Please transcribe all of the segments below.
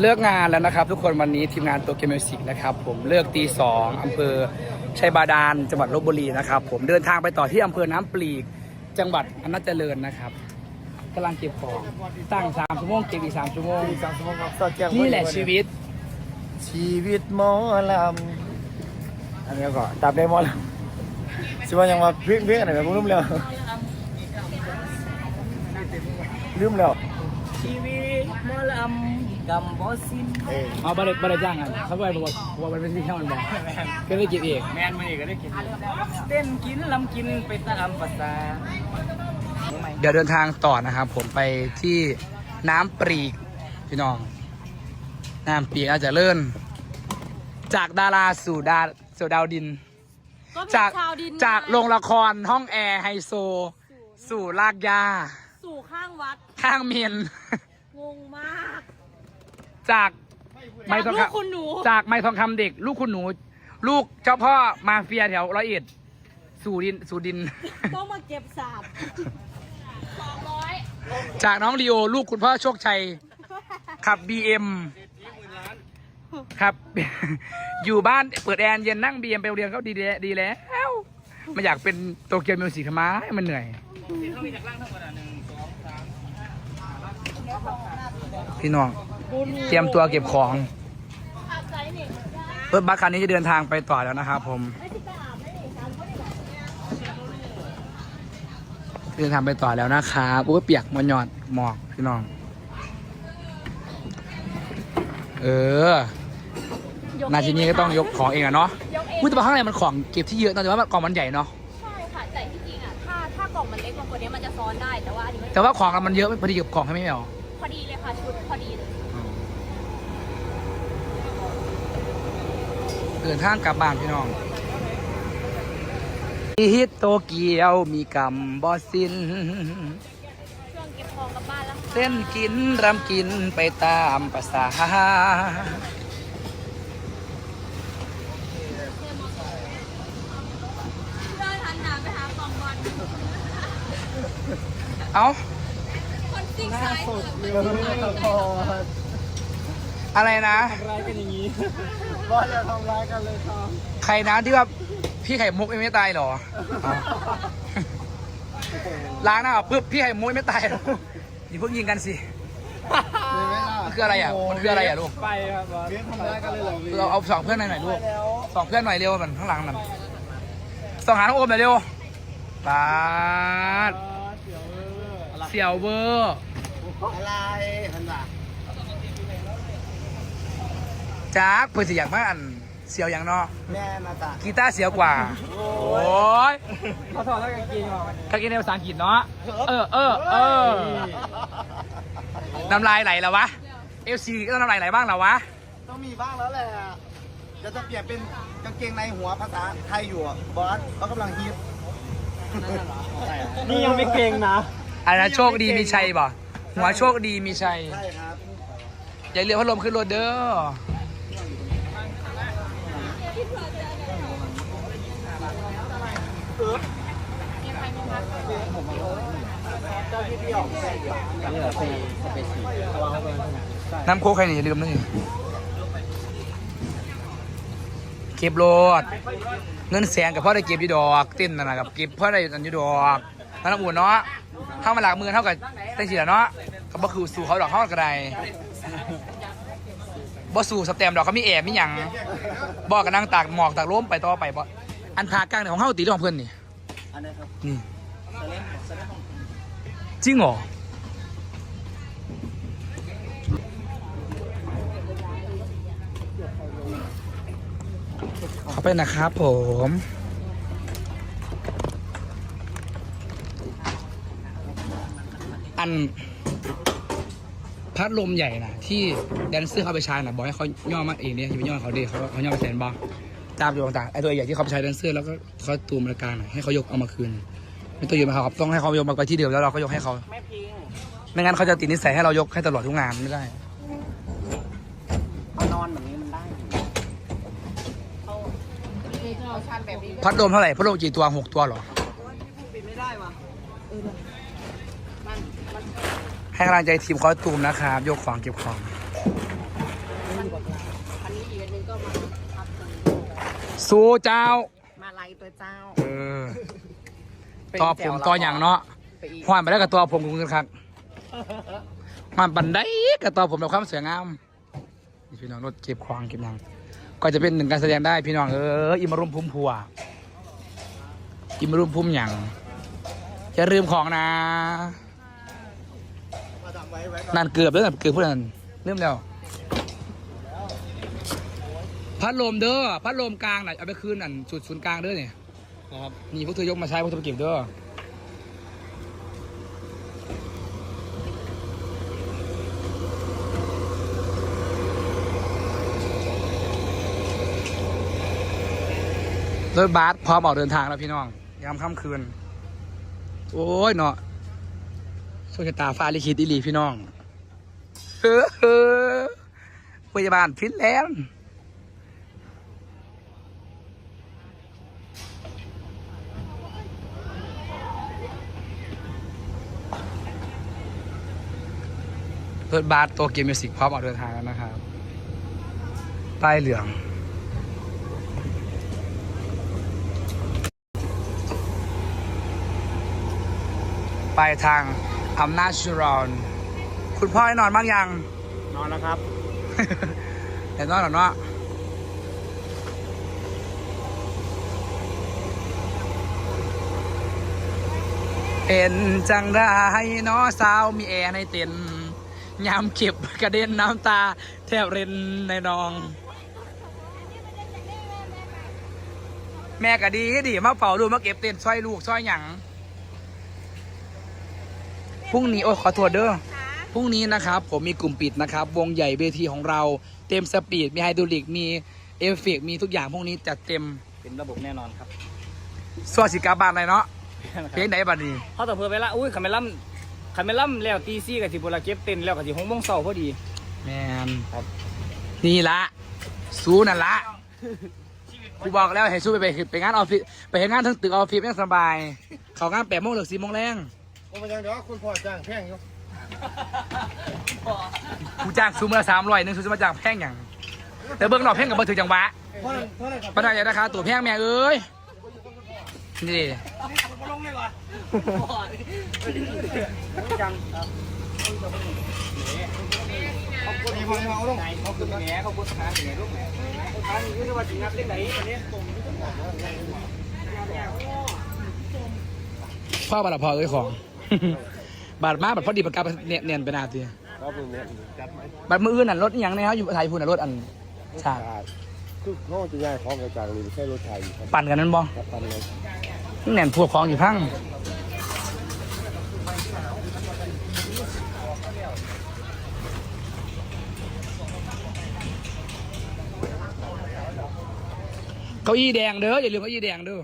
เลิกงานแล้วนะครับ ทุกคนวันนี้ทีมงานตัวเกมมิวสิกนะครับผมเลิกตีสองอำเภอชัยบาดาลจังหวัดลบบุรีนะครับ ผมเดินทางไปต่อที่อำเภอน้ำปลีก จังหวัดอำนาจเจริญนะครับกำลังเก็บของตั้งสามชั่วโมงเก็บอีกสามชั่วโมงสามชั่วโมงครับสอดแจ้งนี่แหละชีวิต ชีวิตหมอลำอันนี้ก็ตับได้หมอลำสิว่ายังว่าเพี้ยงเพี้ยงอะไรแบบลืมแล้วลืมแล้วชีวิตหมอลำ กำบ่สิ้นเออเอาบริบริจ้างกันเขาไปบอกว่ามันเป็นที่เท่ามันบอกก็ได้เก็บเองแมนมาอีกก็ได้กินเต้นกินลำกินไปตามภาษาเดี๋ยวเดินทางต่อนะครับผมไปที่น้ำปรีกพี่น้อง น้ำปรีกอาจจะเลื่อนจากดาราสู่ดาสู่ดาวดินก็เป็นจากชาวดินจากไงโรงละครห้องแอร์ไฮโซ สู่ลากยา สู่ข้างวัด ข้างเมนงงมาก จากไม้ทองจากลูกคำคุณหนูจากไม้ทองคำเด็ก ลูกคุณหนู ลูกเจ้าพ่อมาเฟียแถวร้อยเอ็ดสู่ดินสู่ดิน ต้องมาเก็บสาบสองร้อยจากน้องลีโอลูกคุณพ่อโชคชัย ขับ BM ครับ อยู่บ้านเปิดแอร์เย็นนั่ง BM ไปโรงเรียนก็ดีแล้วดีแล้วไม่อยากเป็นโตเกียวมิวสิกทำไมมันเหนื่อย พี่น้อง เตรียมตัวเก็บของรถบัสคันนี้จะเดินทางไปต่อแล้วนะครับผม เดินทางไปต่อแล้วนะครับอุ้ยเปียกมันหยอดหมอกพี่น้อง เออนาทีนี้ก็ต้องยกของเองอะเนาะอุ้ยแต่ว่าข้างในมันของเก็บที่เยอะนะแต่ว่ากล่องมันใหญ่เนาะ ใช่ค่ะ แต่ที่จริงอะถ้าถ้ากล่องมันเล็กกว่านี้มันจะซ้อนได้ แต่ว่าอันนี้มันแต่ว่าของมันเยอะพอดีกับของให้ไม่เอาพอดีเลยค่ะชุดพอดีเลย ดินทางกลับบ้านพี่น้องฮิตโตเกียวมีกำบอสิน ช่วงเก็บของกลับบ้านแล้วเส้นกินรำกินไปตามภาษา เดินหันหน้าไปหากล่องบอลเอาคนซิกซ้ายสุด อะไรนะร้ายกันอย่างนี้ว่าอย่าทำร้ายกันเลยครับใครนะที่ว่าพี่ไข่มุกยังไม่ตายเหรอเอาล้างหน้าปุ๊บพี่ไข่มุกยังไม่ตายเหรออย่าเพิ่งยิงกันสิมันคืออะไรอะมันคืออะไรอะลูก ไปครับบอสเพี้ยงทำร้ายกันเลยเหรอพี่เราเอาสองเพื่อนหน่อยหน่อยลูกสองเพื่อนหน่อยเร็วมันข้างหลังมันสองหาน้องโอมหน่อยเร็วปาดเสี่ยวเวอร์อะไรฮันล่ะ จ้าเพื่อสิอยากมาอันเสี่ยวอย่างเนาะแม่นาตากีตาร์เสียวกว่า โอ้ยเขาถอดแล้วกางเกงออกถ้ากินในภาษาอังกฤษเนาะเออเออเออน้ำลายไหลแล้ววะเอฟซีก็ต้องน้ำลายไหลบ้างแล้ววะต้องมีบ้างแล้วแหละจะจะเปลี่ยนเป็นกางเกงในหัวภาษาไทยอยู่อะบอสเขากำลังฮิตนี่ยังไม่เก่งนะอะไรนะโชคดีมีชัยบ่หัวโชคดีมีชัยใช่ครับอย่าเรือพัดลมขึ้นรถเด้อ นี่เหรอสี่สเปซี่ระวังให้เบิร์นน้ำโค้กใครนี่อย่าลืมนะนี่เก็บรถเงินแสนกับพ่อได้เก็บอยู่ดอกเต้นนั่นนะกับเก็บพ่อได้อันยู่ดอกนั่นนะอุ่นเนาะเท่ามาหลักมือเท่ากับได้สิละเนาะก็บ่คือสู่เขาดอกเขากระไดบ่สู่สแตมดอกเขามีแอบมีหยังบอกกันนั่งตากหมอกตากลมไปต่อไปบ่ อันพากลางเนี่ยของเฮาตีเรื่องของเพื่อนนี่อันนี้ครับนี่สเล่มสเล่มของจริงเหรอขอไปนะครับผมอันพัดลมใหญ่นะที่แดนเซอร์เขาไปใช้นะบอกให้เขาย่อมาเองเนี่ยอย่าไปย่อเขาดิเขาเขาย่อมาแสนบอ ตามอยู่ต่างๆไอ้ตัวใหญ่ที่เขาไปใช้แดนเซอร์แล้วก็เขาตูมรายการน่ะให้เขายกเอามาคืนไม่ต้องยืนมาเขาครับต้องให้เขายกมาไปที่เดิมแล้วเราก็ยกให้เขาแม่พิงไม่งั้นเขาจะติดนิสัยให้เรายกให้ตลอดทุกงานไม่ได้นอนแบบนี้มันได้พัดลมเท่าไหร่พัดลมกี่ตัวหกตัวเหรอปิดไม่ได้วะให้กำลังใจทีมคอสตูมนะครับยกของเก็บของ สู้เจ้า มาไล่ตัวเจ้าเออต่อผมต่ออย่างเนาะไปอีกหวานไปแล้วกับตัวผมกูกันครับหวานปันได้กับตัวผมแบบความสวยงามนี่พี่น้องรถเก็บควางเก็บหยังก็จะเป็นหนึ่งการแสดงได้พี่น้องเอออิมารุมพุ่มพัวอิมารุมพุ่มหยังจะลืมของนะนั่นเกือบแล้วนั่นเกือบเพื่อนลืมแล้ว พัดลมเด้อพัดลมกลางน่ะเอาไปคืนนั่นจุดศูนย์กลางเด้อเนี่ยนะครับนี่พวกเธอยกมาใช้พวกเธอไปเก็บเด้อรถบัสพร้อมออกเดินทางแล้วพี่น้องยามค่ำคืน โอ้ยเนาะโชคชะตาฟ้าลิขิตอีหลีพี่น้องเฮ้อเฮ้อพยาบาลฟินแลนด์ รถบัสตัวเกียร์มิวสิกพร้อมออกเดินทางแล้วนะครับป้ายเหลือง ไปทางอำนาจชุรอนคุณพ่อให้นอนบ้างยัง นอนแล้วครับ เห็นนอนหรอเนาะเป็นจังได้เนาะสาวมีแอร์ในเต็นท์ ยามเก็บกระเด็นน้ำตา แทบเรินในนอง แม่ก็ดีดีมาเป่าดูมาเก็บเต็นท์ช่วยลูกช่วยหยังพรุ่งนี้โอ้ยขอโทษเด้อพรุ่งนี้นะครับ ผมมีกลุ่มปิดนะครับ วงใหญ่เวทีของเรา เต็มสปีดมีไฮดรอลิกมีเอฟเฟกต์มีทุกอย่างพวกนี้จัดเต็มเป็นระบบแน่นอนครับสวัสดิการบาทเลยเนาะเพลงไหนบัดนี้เขาต่อเพื่อไปละอุ้ยขันไม่ล่ำขันไม่ล่ำแล้วตีซี่กับสิบุระเก็บเต็นท์แล้วกับสิหงโมงเสาร์พอดี แมนนี่ละสู้นั่นละกูบอกแล้วให้สู้ไปไปไปงานออฟฟิศไปเห็นงานทั้งตึกออฟฟิศยังสบาย เขางานแปดโมงถึงสี่โมงแรงโอ้ยยังเดี๋ยวคุณพ่อจ้างแพงอยู่กูจ้างซูมละสามร้อยหนึ่งซูมมาจ้างแพงอย่างแต่เบื้องนอกแพงกับเบื้องถึงจังหวะเท่านั้นเท่านั้นกับ ปัญหาใหญ่ราคาตัวแพงแม่เอ้ย นี่มีพอเอาลงเขาคือแหนเขาพูดขาแหนลูกแหนเขาทานนี่คือว่าจริงนับเล่นไหนวันนี้ตรงพ่อบาดพอเอ้ยของบาดมาบาดพอดีปากกาเนียนเนียนไปนาทีครับผมเนี่ยจัดไหมบาดมืออื่นน่ะรถย่างนี้ครับอยู่ไทยพูนน่ะรถอันฉาก คือน้องจะย้ายของกระจายเลยไม่ใช่รถไทยครับปั่นกันนั้นบ่กับปันเลยนี่แน่นพวกของอยู่พังเก้าอี้แดงเด้ออย่าลืมเก้าอี้แดงเด้อ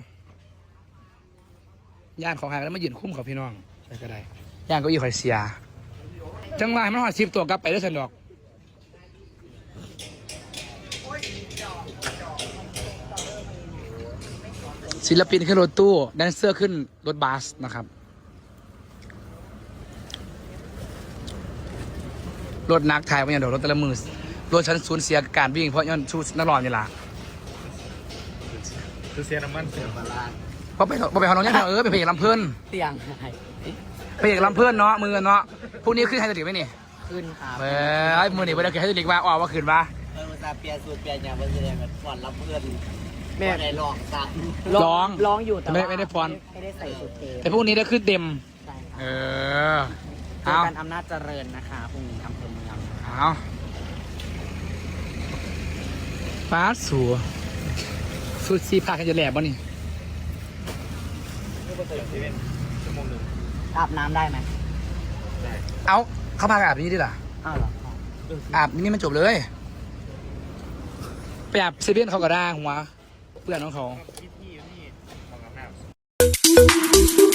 ย่านของหายแล้วมายืนคุ้มกับพี่น้องใช่ก็ได้ย่านเก้าอี้คอยเสียจังหวะให้มันหอดสิบตัวกลับไปได้อสันดอก ศิลปินขึ้นรถตู้ แดนเซอร์ขึ้นรถบัสนะครับ รถนักถ่ายว่าอย่างเดียวรถแต่ละมือรถฉันสูญเสียการวิ่งเพราะย้อนชูนักร้องนี่ล่ะคือเสียน้ำมันเสียมาลาเพราะไปเพราะไปของน้องเนี่ยเออไปเพลงลำเพลินเตียงเพลงลำเพลินเนาะมือเนาะพรุ่งนี้ขึ้นไฮดรอลิกไหมนี่ขึ้นครับเอ้ยมือนี่ไปเดี๋ยวไฮดรอลิกมาออกว่าขึ้นมาเออมันจะเปลี่ยนสูตรเปลี่ยนอย่างมันแสดงกันก่อนรับเพื่อน แม่บ่ได้ลองซะร้องร้องอยู่แต่ไม่ว่าไม่ได้ฟ้อน ไม่ได้ใส่สุดเทปแต่พรุ่งนี้ได้ขึ้นเต็ม ใช่ครับเออเจอเอา กันอำนาจเจริญนะคะพรุ่งนี้อำเภอเมืองเอาฟ้าสัวสุดสีพากันจะแหลบบ่นี่อาบน้ำได้ไหมเอาเขาพากันอาบนี้ดิล่ะ อ้าวเหรออาบนี่มันจบเลย ไปอาบเซเว่นเขาก็ได้หัว เพื่อนของเขาที่นี่ของน้ำ